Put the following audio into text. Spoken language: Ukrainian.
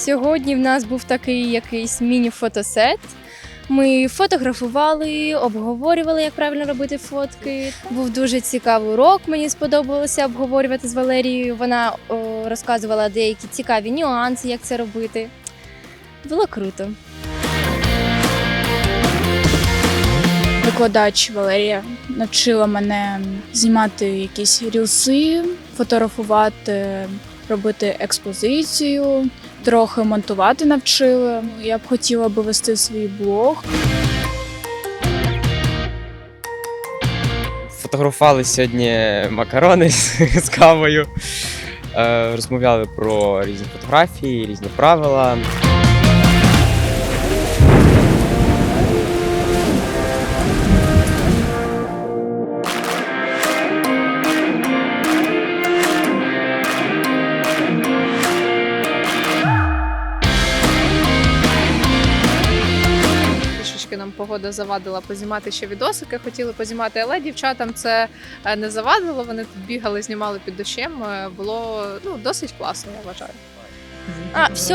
Сьогодні в нас був такий якийсь міні-фотосет. Ми фотографували, обговорювали, як правильно робити фотки. Був дуже цікавий урок. Мені сподобалося обговорювати з Валерією. Вона о, розказувала деякі цікаві нюанси, як це робити. Було круто. Викладач Валерія навчила мене знімати якісь рілси, фотографувати, робити експозицію, трохи монтувати навчила. Я б хотіла би вести свій блог. Фотографували сьогодні макарони з, з кавою, е, розмовляли про різні фотографії, різні правила. Трішечки нам погода завадила познімати ще відосики. Хотіли познімати, але дівчатам це е, не завадило. Вони тут бігали, знімали під дощем. Е, Було ну досить класно, я вважаю. А, все?